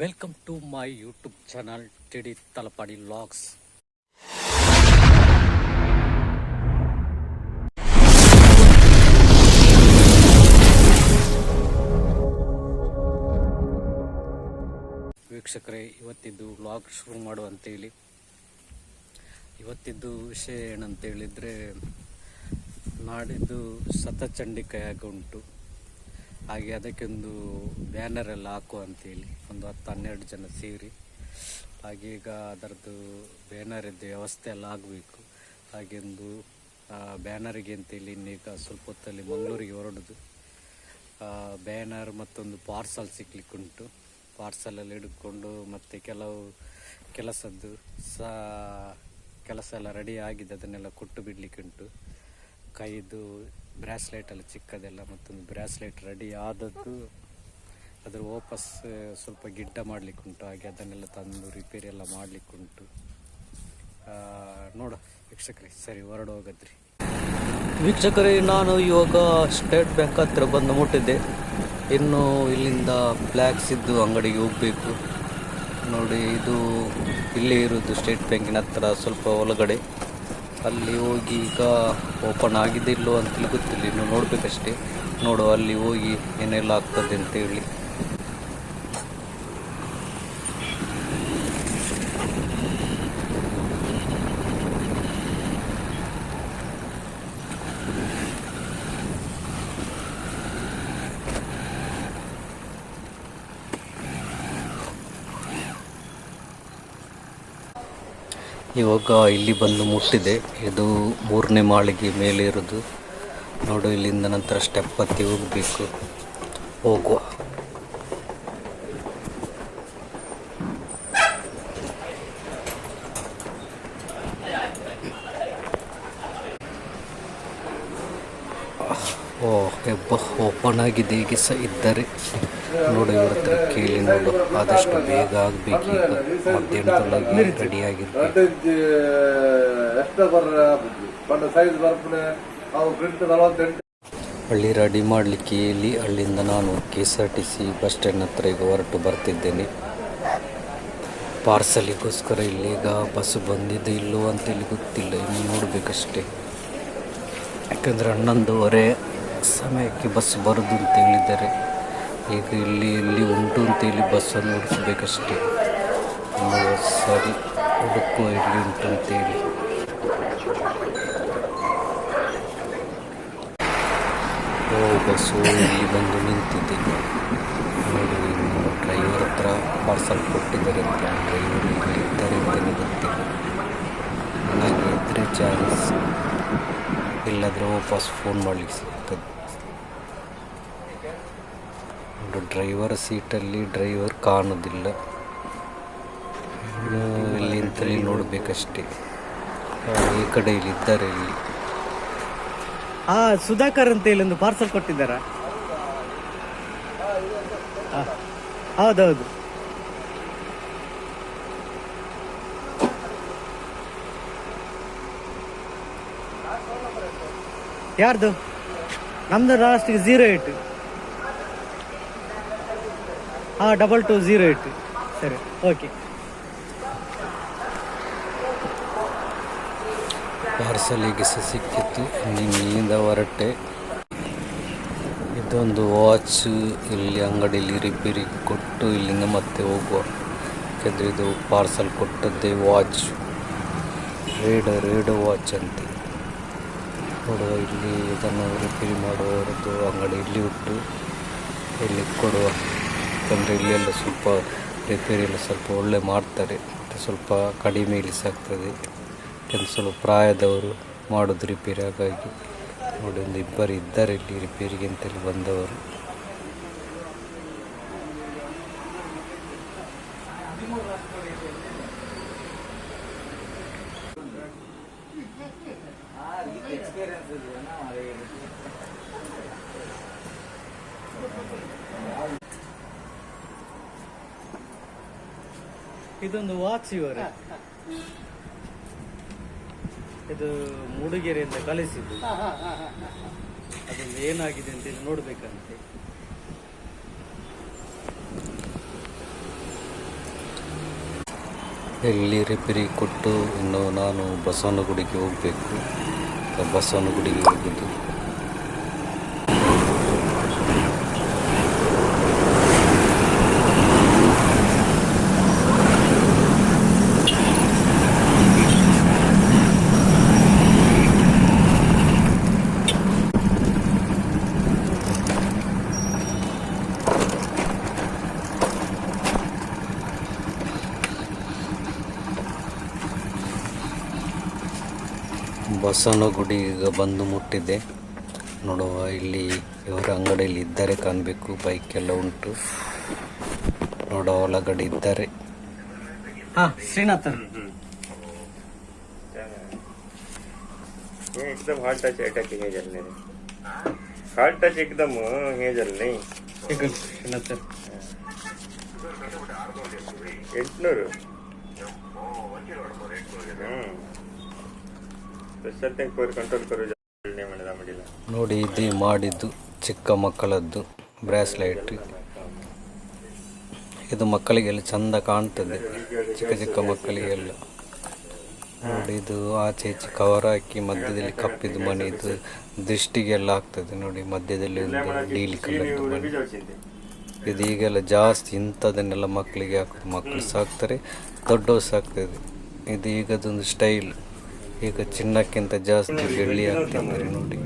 Welcome to my YouTube channel TD Talapady vlogs ವೀಕ್ಷಕರೇ, ಇವತ್ತಿದ್ದು vlog ಶುರು ಮಾಡುವಂತೇಳಿ. ಇವತ್ತಿದ್ದು ವಿಷಯ ಏನಂತ ಹೇಳಿದ್ರೆ ನಾಡಿದ್ದು ಶತಚಂಡಿಕಾಯಾಗ ಉಂಟು. ಹಾಗೆ ಅದಕ್ಕೊಂದು ಬ್ಯಾನರ್ ಎಲ್ಲ ಹಾಕು ಅಂತೇಳಿ. ಒಂದು ಹತ್ತು ಹನ್ನೆರಡು ಜನ ಸೇರಿ. ಹಾಗೆ ಈಗ ಅದರದ್ದು ಬ್ಯಾನರಿದ್ದು ವ್ಯವಸ್ಥೆ ಎಲ್ಲ ಆಗಬೇಕು. ಹಾಗೆಂದು ಬ್ಯಾನರಿಗೆ ಅಂತೇಳಿ ಇನ್ನೀಗ ಸ್ವಲ್ಪ ಹೊತ್ತಲ್ಲಿ ಮಂಗಳೂರಿಗೆ ಹೊರಡುದು. ಬ್ಯಾನರ್ ಮತ್ತೊಂದು ಪಾರ್ಸಲ್ ಸಿಗ್ಲಿಕ್ಕೆ ಉಂಟು. ಪಾರ್ಸಲಲ್ಲಿ ಹಿಡ್ಕೊಂಡು ಮತ್ತೆ ಕೆಲವು ಕೆಲಸದ್ದು ಸಹ ಕೆಲಸ ಎಲ್ಲ ರೆಡಿ ಆಗಿದೆ. ಅದನ್ನೆಲ್ಲ ಕೊಟ್ಟು ಬಿಡಲಿಕ್ಕುಂಟು ಕೈದು ಬ್ರಾಸ್ಲೆಟ್ ಎಲ್ಲ ಚಿಕ್ಕದೆಲ್ಲ ಮತ್ತೊಂದು ಬ್ರಾಸ್ಲೆಟ್ ರೆಡಿ ಆದದ್ದು ಅದ್ರ ವಾಪಸ್ ಸ್ವಲ್ಪ ಗಿಡ್ಡ ಮಾಡ್ಲಿಕ್ಕೆ ಉಂಟು. ಹಾಗೆ ಅದನ್ನೆಲ್ಲ ತಂದು ರಿಪೇರಿ ಎಲ್ಲ ಮಾಡ್ಲಿಕ್ಕೆ ಉಂಟು. ಆ, ನೋಡ ವೀಕ್ಷಕರೇ ಸರಿ ಹೊರಡೋಗದ್ರಿ ವೀಕ್ಷಕರೇ ನಾನು ಇವಾಗ ಸ್ಟೇಟ್ ಬ್ಯಾಂಕ್ ಹತ್ರ ಬಂದು ಮುಟ್ಟಿದ್ದೆ. ಇನ್ನು ಇಲ್ಲಿಂದ ಬ್ಲ್ಯಾಕ್ಸ್ ಇದ್ದು ಅಂಗಡಿಗೆ ಹೋಗಬೇಕು. ನೋಡಿ ಇದು ಇಲ್ಲೇ ಇರೋದು ಸ್ಟೇಟ್ ಬ್ಯಾಂಕಿನ ಹತ್ರ ಸ್ವಲ್ಪ ಒಳಗಡೆ. ಅಲ್ಲಿ ಹೋಗಿ ಈಗ ಓಪನ್ ಆಗಿದೆ ಇಲ್ಲೋ ಅಂತೇಳಿ ಗೊತ್ತಿಲ್ಲ ಇನ್ನು ನೋಡಬೇಕಷ್ಟೇ. ನೋಡು ಅಲ್ಲಿ ಹೋಗಿ ಏನೆಲ್ಲ ಆಗ್ತದೆ ಅಂತೇಳಿ ಇವಾಗ ಇಲ್ಲಿ ಬಂದು ಮುಟ್ಟಿದೆ. ಇದು ಮೂರನೇ ಮಾಳಿಗೆ ಮೇಲೆ ಇರೋದು. ನೋಡು, ಇಲ್ಲಿಂದ ನಂತರ ಸ್ಟೆಪ್ ಹತ್ತಿ ಹೋಗಬೇಕು. ಹೋಗುವ. ಓ, ಹೆಬ್ಬ ಓಪನ್ ಆಗಿದೆ. ಈಗ ಸಹ ಇದ್ದರೆ. ನೋಡು ಇವ್ರ ಹತ್ರ ಕೇಳಿ ನೋಡು. ಆದಷ್ಟು ಬೇಗ ಆಗಬೇಕು. ಈಗ ಮಧ್ಯಾಹ್ನದೊಳಗೆ ರೆಡಿ ಆಗಿರ್ಬೇಕು ಅಡ್ಡಂಜಿ ಎಷ್ಟು ಬರ ಬಣ್ಣ ಸೈಜ್ ಬರ್ಪನೆ ಅವು ಪ್ರಿಂಟ್ ನಲವತ್ತೆಂಟು. ಹಳ್ಳಿ ರೆಡಿ ಮಾಡಲಿಕ್ಕೆ ಇಲ್ಲಿ ಅಲ್ಲಿಂದ ನಾನು K S R T C bus stand ಹತ್ರ ಈಗ ಹೊರಟು ಬರ್ತಿದ್ದೇನೆ. ಪಾರ್ಸಲಿಗೋಸ್ಕರ ಇಲ್ಲೀಗ ಬಸ್ ಬಂದಿದ್ದು ಇಲ್ಲೋ ಅಂತೇಳಿ ಗೊತ್ತಿಲ್ಲ. ಇನ್ನು ನೋಡಬೇಕಷ್ಟೇ. ಯಾಕಂದರೆ ಹನ್ನೊಂದುವರೆ ಸಮಯಕ್ಕೆ ಬಸ್ ಬರೋದು ಅಂತ ಹೇಳಿದ್ದಾರೆ. ಈಗ ಇಲ್ಲಿ ಇಲ್ಲಿ ಉಂಟು ಅಂತ ಇಲ್ಲಿ ಬಸ್ಸನ್ನು ಹುಡುಕಬೇಕಷ್ಟೇ ಸರಿ ಹುಡುಕುವ ಇಲ್ಲಿ ಉಂಟು ಅಂತೇಳಿ ಓ, ಬಸ್ಸು ಇಲ್ಲಿ ಬಂದು ನಿಂತಿದೆ. ನೋಡಿ ಡ್ರೈವರ್ ಹತ್ರ ಪಾರ್ಸಲ್ ಕೊಟ್ಟಿದ್ದಾರೆ ಅಂತ. ಡ್ರೈವರ್ ಇಲ್ಲಿ ಇದ್ದಾರೆ ಅಂತಲೇ ಗೊತ್ತಿಲ್ಲ. ನನಗೆ ಇದ್ರೆ ಚಾನ್ಸ್ ಇಲ್ಲಾದ್ರೆ ವಾಪಸ್ ಫೋನ್ ಮಾಡಲಿಕ್ಕೆ ಸಿಗ್ತದೆ. ಒಂದು ಡ್ರೈವರ್ ಸೀಟಲ್ಲಿ ಡ್ರೈವರ್ ಕಾಣೋದಿಲ್ಲ. ಇನ್ನು ಇಲ್ಲಿ ಅಂತೇಳಿ ನೋಡಬೇಕಷ್ಟೇ. ಈ ಕಡೆ ಇಲ್ಲಿ ಇದ್ದಾರೆ ಇಲ್ಲಿ. ಆ ಸುಧಾಕರ್ ಅಂತ ಹೇಳಿ ಒಂದು ಪಾರ್ಸಲ್ ಕೊಟ್ಟಿದ್ದಾರಾ ಹೌದೌದು. ಯಾರ್ದು? ನಮ್ದು ಲಾಸ್ಟ್ ಜೀರೋ ಏಟ್ ಹಾ ಡಬಲ್ ಟು ಝೀರೋ ಏಟ್ ಸರಿ ಓಕೆ ಪಾರ್ಸಲ್ ಸಹ ಸಿಕ್ಕಿತ್ತು ಇಲ್ಲಿಂದ ಹೊರಟೆ. ಇದೊಂದು ವಾಚ್ ಇಲ್ಲಿ ಅಂಗಡಿಯಲ್ಲಿ ರಿಪೇರಿ ಕೊಟ್ಟು, ಇಲ್ಲಿಂದ ಮತ್ತೆ ಹೋಗುವ. ಯಾಕೆಂದರೆ ಇದು ಪಾರ್ಸಲ್ ಕೊಟ್ಟದ್ದೇ ವಾಚ್ ರೇಡ ರೇಡ ವಾಚ್ ಅಂತ. ನೋಡುವ, ಇಲ್ಲಿ ಇದನ್ನು ರಿಪೇರಿ ಮಾಡುವವರದ್ದು ಅಂಗಡಿ ಇಲ್ಲಿ ಉಟ್ಟು ಇಲ್ಲಿ ಕೊಡುವ. ಯಾಕಂದರೆ ಇಲ್ಲೆಲ್ಲ ಸ್ವಲ್ಪ ರಿಪೇರಿ ಎಲ್ಲ ಸ್ವಲ್ಪ ಒಳ್ಳೆ ಮಾಡ್ತಾರೆ. ಮತ್ತು ಸ್ವಲ್ಪ ಕಡಿಮೆ ಇಳಿಸಾಗ್ತದೆ ಸಾಗ್ತದೆ ಯಾಕಂದ್ರೆ ಸ್ವಲ್ಪ ಪ್ರಾಯದವರು ಮಾಡೋದು ರಿಪೇರಿ ಹಾಗಾಗಿ ನೋಡಿ, ಒಂದು ಇಬ್ಬರು ಇದ್ದಾರೆ ಇಲ್ಲಿ ರಿಪೇರಿಗೆ ಅಂತೇಳಿ ಬಂದವರು. ಇದೊಂದು ವಾಚ್ ಇವರೇ ಇದು ಮೂಡಿಗೆರೆಯಿಂದ ಕಳಿಸಿದ್ದು. ಅದೊಂದು ಏನಾಗಿದೆ ಅಂತ ನೋಡ್ಬೇಕಂತೆ. ಎಲ್ಲಿ ರಿಪೇರಿ ಕೊಟ್ಟು ಇನ್ನು ನಾನು ಬಸವನಗುಡಿಗೆ ಹೋಗಬೇಕು. ಬಸವನಗುಡಿಗೆ ಹೋಗುದು ಬಸವನಗುಡಿ ಈಗ ಬಂದು ಮುಟ್ಟಿದೆ ನೋಡುವ ಇಲ್ಲಿ ಇವರ ಅಂಗಡಿಯಲ್ಲಿ ಇದ್ದಾರೆ ಕಾಣಬೇಕು ಬೈಕ್ ಎಲ್ಲ ಉಂಟು ನೋಡುವ ಒಳಗಡೆ ಇದ್ದಾರೆ ಹಾ ಶ್ರೀನಾಥನ್ हे एकदम हार्ड टच अटॅक हे झालं नाही हार्ड टच एकदम हे झालं नाही ಶ್ರೀನಾಥನ್ ಎಂಟ್ನೂರು ಹ್ಮ್ ನೋಡಿ, ಇದು ಮಾಡಿದ್ದು, ಚಿಕ್ಕ ಮಕ್ಕಳದ್ದು, ಬ್ರಾಸ್ಲೈಟ್. ಇದು ಮಕ್ಕಳಿಗೆಲ್ಲ ಚಂದ ಕಾಣ್ತದೆ. ಚಿಕ್ಕ ಚಿಕ್ಕ ಮಕ್ಕಳಿಗೆಲ್ಲ. ನೋಡಿ, ಇದು ಆಚೆ ಈಚೆ ಕವರ್ ಹಾಕಿ, ಮಧ್ಯದಲ್ಲಿ ಕಪ್ಪಿದ್ದು ಮನೆ, ಇದು ದೃಷ್ಟಿಗೆಲ್ಲ ಆಗ್ತದೆ. ನೋಡಿ, ಮಧ್ಯದಲ್ಲಿ ಒಂದು ನೀಲಿ ಕಲರ್ದು ಮನೆ. ಇದು ಈಗೆಲ್ಲ ಜಾಸ್ತಿ ಇಂಥದನ್ನೆಲ್ಲ ಮಕ್ಕಳಿಗೆ ಹಾಕೋದು. ಮಕ್ಕಳು ಸಾಕ್ತಾರೆ, ದೊಡ್ಡವರು ಸಾಕ್ತದೆ ಇದು ಈಗದೊಂದು ಸ್ಟೈಲ್ ಈಗ ಚಿನ್ನಕ್ಕಿಂತ ಜಾಸ್ತಿ ಬೆಳ್ಳಿ ಆಗ್ತಿದ್ದಾರೆ ನೋಡಿ.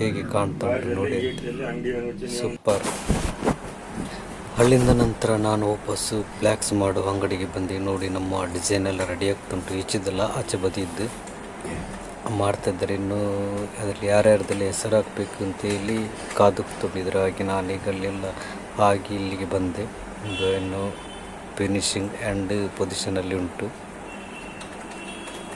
ಹೇಗೆ ಕಾಣ್ತಾ ಉಂಟು ನೋಡಿ. ಸೂಪರ್ ಅಲ್ಲಿಂದ ನಂತರ ನಾನು ವಾಪಸ್ಸು ಬ್ಲ್ಯಾಕ್ಸ್ ಮಾಡುವ ಅಂಗಡಿಗೆ ಬಂದು. ನೋಡಿ, ನಮ್ಮ ಡಿಸೈನ್ ಎಲ್ಲ ರೆಡಿ ಆಗ್ತುಂಟು ಈಚಿದೆಲ್ಲ ಆಚೆ ಬದಿದ್ದು ಮಾಡ್ತಿದ್ದಾರೆ. ಇನ್ನೂ ಅದರಲ್ಲಿ ಯಾರ್ಯಾರ್ದಲ್ಲಿ ಹೆಸರು ಹಾಕಬೇಕು ಅಂತ ಹೇಳಿ ಕಾದು ತುಂಬಿದ್ರು ಹಾಗೆ ನಾನೀಗ ಅಲ್ಲೆಲ್ಲ ಆಗಿ ಇಲ್ಲಿಗೆ ಬಂದೆ. ಇನ್ನು ಫಿನಿಶಿಂಗ್ ಆ್ಯಂಡ್ ಪೊಸಿಷನಲ್ಲಿ ಉಂಟು.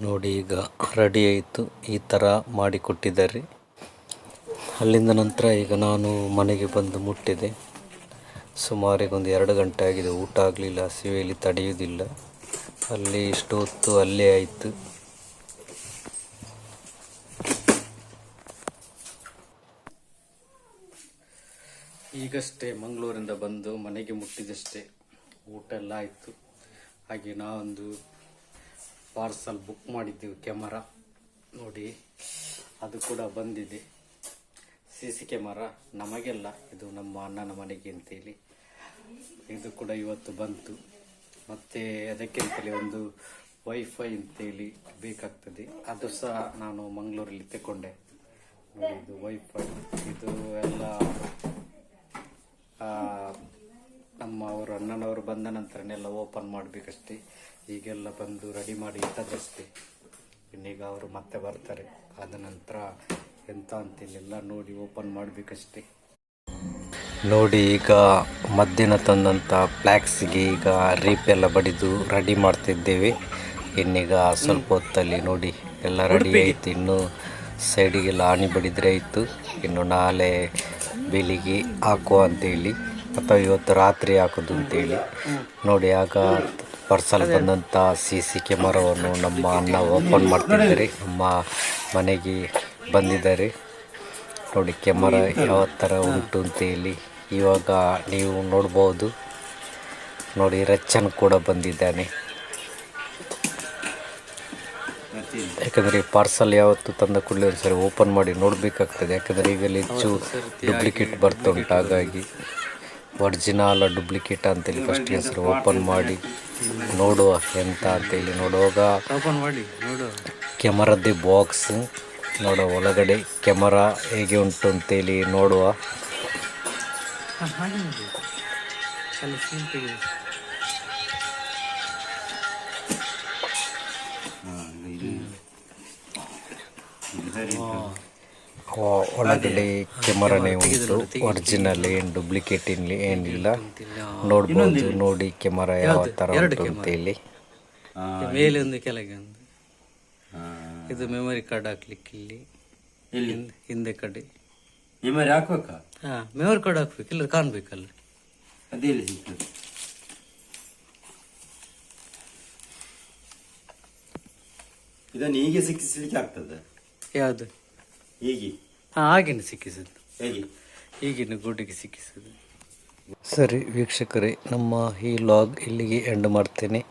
ನೋಡಿ ಈಗ ರೆಡಿ ಆಯಿತು. ಈ ಥರ ಮಾಡಿಕೊಟ್ಟಿದ್ದಾರೆ. ಅಲ್ಲಿಂದ ನಂತರ ಈಗ ನಾನು ಮನೆಗೆ ಬಂದು ಮುಟ್ಟಿದೆ. ಸುಮಾರಿಗೆ ಒಂದು ಎರಡು ಗಂಟೆ ಆಗಿದೆ. ಊಟ ಆಗಲಿಲ್ಲ ಹಸಿವೆಯಲ್ಲಿ ತಡೆಯುವುದಿಲ್ಲ. ಅಲ್ಲಿ ಇಷ್ಟು ಹೊತ್ತು ಅಲ್ಲೇ ಆಯಿತು. ಈಗಷ್ಟೇ ಮಂಗಳೂರಿಂದ ಬಂದು ಮನೆಗೆ ಮುಟ್ಟಿದಷ್ಟೇ. ಊಟ ಎಲ್ಲ ಆಯಿತು. ಹಾಗೆ ನಾವೊಂದು ಪಾರ್ಸಲ್ ಬುಕ್ ಮಾಡಿದ್ದೀವಿ ಕ್ಯಾಮರಾ. ನೋಡಿ, ಅದು ಕೂಡ ಬಂದಿದೆ. C C camera. ನಮಗೆಲ್ಲ, ಇದು ನಮ್ಮ ಅಣ್ಣನ ಮನೆಗೆ ಅಂತೇಳಿ. ಇದು ಕೂಡ ಇವತ್ತು ಬಂತು. ಮತ್ತೆ ಅದಕ್ಕಿಂತಲೇ ಒಂದು ವೈಫೈ ಅಂತೇಳಿ ಬೇಕಾಗ್ತದೆ. ಅದು ಸಹ ನಾನು ಮಂಗಳೂರಲ್ಲಿ ತಗೊಂಡೆ ಇದು ವೈಫೈ ಇದು ಎಲ್ಲ ನಮ್ಮ ಅವರು ಅಣ್ಣನವರು ಬಂದ ನಂತರನೆಲ್ಲ ಓಪನ್ ಮಾಡಬೇಕಷ್ಟೇ. ಈಗೆಲ್ಲ ಬಂದು ರೆಡಿ ಮಾಡಿ ಇಟ್ಟದಷ್ಟೇ ಇನ್ನೀಗ ಅವರು ಮತ್ತೆ ಬರ್ತಾರೆ. ಆದ ನಂತರ ಎಂತ ಅಂತೇಳಿ ಎಲ್ಲ ನೋಡಿ ಓಪನ್ ಮಾಡಬೇಕಷ್ಟೇ. ನೋಡಿ ಈಗ ಮಧ್ಯಾಹ್ನ ತಂದಂಥ ಫ್ಲ್ಯಾಕ್ಸಿಗೆ ಈಗ ರೀಪ್ ಎಲ್ಲ ಬಡಿದು ರೆಡಿ ಮಾಡ್ತಿದ್ದೇವೆ. ಇನ್ನೀಗ ಸ್ವಲ್ಪ ಹೊತ್ತಲ್ಲಿ ನೋಡಿ ಎಲ್ಲ ರೆಡಿ ಆಯ್ತು. ಇನ್ನು ಸೈಡಿಗೆಲ್ಲ ಆಣಿ ಬಡಿದ್ರೆ ಆಯಿತು. ಇನ್ನು ನಾಳೆ ಬೆಳಿಗ್ಗೆ ಹಾಕುವ ಅಂತೇಳಿ. ಅಥವಾ ಇವತ್ತು ರಾತ್ರಿ ಹಾಕೋದು ಅಂತೇಳಿ. ನೋಡಿ, ಆಗ ಪರ್ಸಲ್ ಬಂದಂಥ ಸಿ ಸಿ ಕ್ಯಾಮರಾವನ್ನು ನಮ್ಮ ಅಣ್ಣ ಓಪನ್ ಮಾಡ್ತಿದ್ದಾರೆ. ನಮ್ಮ ಮನೆಗೆ ಬಂದಿದ್ದಾರೆ. ನೋಡಿ ಕ್ಯಾಮರಾ ಯಾವ ಥರ ಉಂಟು ಅಂತೇಳಿ. ಇವಾಗ ನೀವು ನೋಡ್ಬೋದು. ನೋಡಿ ರಚ್ಚನ್ ಕೂಡ ಬಂದಿದ್ದಾನೆ. ಯಾಕಂದರೆ ಪಾರ್ಸಲ್ ಯಾವತ್ತು ತಂದ ಕೂಡಲೇ ಒಂದ್ಸರಿ ಓಪನ್ ಮಾಡಿ ನೋಡಬೇಕಾಗ್ತದೆ. ಯಾಕಂದರೆ ಈಗಲ್ಲಿ ಹೆಚ್ಚು ಡೂಪ್ಲಿಕೇಟ್ ಬರ್ತಾ ಉಂಟು, ಹಾಗಾಗಿ. ಒರಿಜಿನಲ್ ಅಂತ ಅಂತೇಳಿ ಫಸ್ಟ್ ಹೆಸರು ಓಪನ್ ಮಾಡಿ. ನೋಡುವ ಎಂತ ಅಂತೇಳಿ ನೋಡುವಾಗ ಓಪನ್ ಮಾಡಿ ನೋಡು ಕ್ಯಾಮರದ್ದೇ ಬಾಕ್ಸ್ ನೋಡುವ ಒಳಗಡೆ ಕ್ಯಾಮರಾ ಹೇಗೆ ಉಂಟು ಅಂತೇಳಿ ನೋಡುವ. ಒಳಗಡೆ ಕೆಮರನೇ ಉಂಟು. ಒರಿಜಿನಲ್ ಏನು ಡೂಪ್ಲಿಕೇಟ್ ಇಲ್ಲಿ ಏನಿಲ್ಲ. ನೋಡ್ಬೋದು ನೋಡಿ ಕೆಮರಾ ಯಾವ ಥರ ಉಂಟು ಅಂತೇಳಿ. ಮೇಲೆ ಒಂದು ಕೆಳಗೆ ಒಂದು. ಇದು ಮೆಮೊರಿ ಕಾರ್ಡ್ ಹಾಕ್ಲಿಕ್ಕೆ ಇಲ್ಲಿ. ಹಿಂದೆ- ಹಿಂದೆ ಕಡೆ. ಮೆಮೊರಿ ಹಾಕ್ಬೇಕಾ? ಹಾ ಮೆಮೊರಿ ಕಾರ್ಡ್ ಹಾಕ್ಬೇಕು. ಇಲ್ಲ ಕಾಣ್ಬೇಕಲ್ಲ. ಅದೇ ಸಿಗ್ತದೆ. ಇದನ್ನು ಹೀಗೆ ಸಿಕ್ಕಿಸ್ಲಿಕ್ಕೆ ಆಗ್ತದೆ. ಯಾವುದು? ಹೀಗೆ. ಹಾ ಹಾಗೇನೆ ಸಿಕ್ಕಿಸಿದ್ದು. ಈಗಿನ ಗೂಡಿಗೆ ಸಿಕ್ಕಿಸಿದ್ದು. ಸರಿ ವೀಕ್ಷಕರೇ ನಮ್ಮ ಈ ಲಾಗ್ ಇಲ್ಲಿಗೆ ಎಂಡ್ ಮಾಡ್ತೇನೆ.